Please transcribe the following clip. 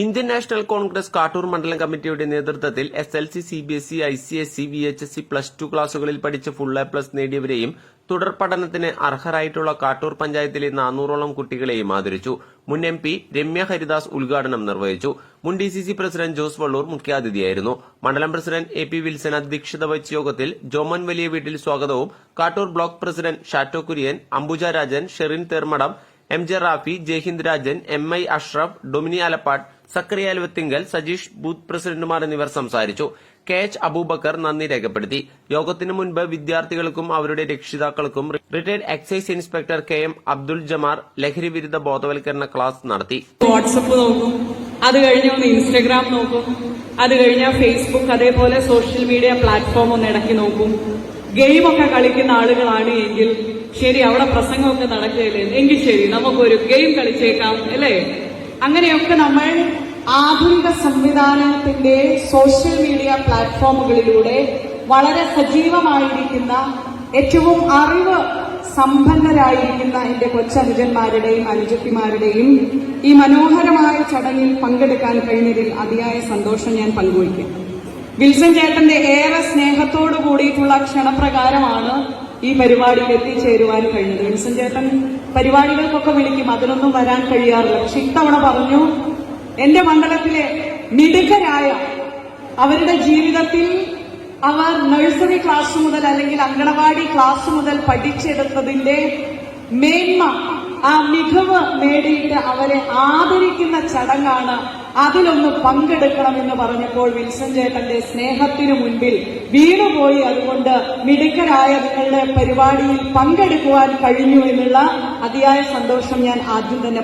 Indian national Congress Kattoor മണ്ഡലം കമ്മിറ്റിയുടെ നേതൃത്വത്തിൽ S L C C B S E I C S C V H S C plus two ക്ലാസുകളിൽ പഠിച്ച് full A plus നേടിയവരെയും തുടർ പഠനത്തിന് അർഹരായിട്ടുള്ള കാട്ടൂർ പഞ്ചായത്തിലെ നാനൂറോളം കുട്ടികളെയും ആദരിച്ചു. മുൻ എം പി രമ്യ ഹരിദാസ് ഉദ്ഘാടനം നിർവഹിച്ചു. മുൻ D C C president Jose Valloor മുഖ്യാതിഥിയായിരുന്നു. മണ്ഡലം പ്രസിഡന്റ് എ പി വിൽസൺ അധ്യക്ഷത വഹിച്ച യോഗത്തിൽ ജോമൻ വലിയ വീട്ടിൽ സ്വാഗതവും Kattoor block president Shatto Kurian Ambuja Rajan Sherin Thermadam M J Rafi Jayahind Rajan M I Ashraf Domini Alappad Zacharia Alvathinkal Sajeesh booth പ്രസിഡന്റുമാർ എന്നിവർ സംസാരിച്ചു. കെ എച്ച് അബൂബക്കർ നന്ദി രേഖപ്പെടുത്തി. യോഗത്തിന് മുൻപ് വിദ്യാർത്ഥികൾക്കും അവരുടെ രക്ഷിതാക്കൾക്കും retired excise inspector K M Abdul Jamar ലഹരി വിരുദ്ധ ബോധവൽക്കരണ ക്ലാസ് നടത്തി. വാട്സപ്പ് നോക്കും. അത് കഴിഞ്ഞ് ഒന്ന് ഇൻസ്റ്റഗ്രാം നോക്കും. അത് കഴിഞ്ഞാൽ ഫേസ്ബുക്ക് അതേപോലെ സോഷ്യൽ മീഡിയ പ്ലാറ്റ്ഫോം ഒന്ന് ഇടയ്ക്ക് നോക്കും. ഗെയിമൊക്കെ കളിക്കുന്ന ആളുകളാണ് എങ്കിൽ ശരി അവിടെ പ്രസംഗമൊക്കെ നടക്കുകയില്ലേ? എങ്കിൽ ശരി നമുക്കൊരു ഗെയിം കളിച്ചേക്കാം അല്ലേ? അങ്ങനെയൊക്കെ നമ്മൾ ആധുനിക സംവിധാനത്തിന്റെ സോഷ്യൽ മീഡിയ പ്ലാറ്റ്ഫോമുകളിലൂടെ വളരെ സജീവമായിരിക്കുന്ന ഏറ്റവും അറിവ് സമ്പന്നരായിരിക്കുന്ന എന്റെ കൊച്ചനുജന്മാരുടെയും അനുജത്തിമാരുടെയും ഈ മനോഹരമായ ചടങ്ങിൽ പങ്കെടുക്കാൻ കഴിഞ്ഞതിൽ അതിയായ സന്തോഷം ഞാൻ പങ്കുവയ്ക്കും വിൽസൺ ചേട്ടന്റെ ഏറെ സ്നേഹത്തോടു കൂടിയിട്ടുള്ള ക്ഷണപ്രകാരമാണ് ഈ പരിപാടിയിൽ എത്തിച്ചേരുവാൻ കഴിഞ്ഞത്. വിൽസൺ ചേട്ടൻ പരിപാടികൾക്കൊക്കെ വിളിക്കും അതിനൊന്നും വരാൻ കഴിയാറില്ല. പക്ഷെ ഇത്തവണ പറഞ്ഞു എന്റെ മണ്ഡലത്തിലെ മിടുക്കരായ അവരുടെ ജീവിതത്തിൽ അവർ നഴ്സറി ക്ലാസ് മുതൽ അല്ലെങ്കിൽ അങ്കണവാടി ക്ലാസ് മുതൽ പഠിച്ചെടുത്തതിന്റെ മേന്മ ആ മികവ് നേടിയിട്ട് അവരെ ആദരിക്കുന്ന ചടങ്ങാണ് അതിലൊന്ന് പങ്കെടുക്കണമെന്ന് പറഞ്ഞപ്പോൾ വിൽസൺ ചേട്ടന്റെ സ്നേഹത്തിനു മുൻപിൽ വീണുപോയി. അതുകൊണ്ട് മിടുക്കരായ നിങ്ങളുടെ പരിപാടിയിൽ പങ്കെടുക്കുവാൻ കഴിഞ്ഞു എന്നുള്ള അതിയായ സന്തോഷം ഞാൻ ആദ്യം തന്നെ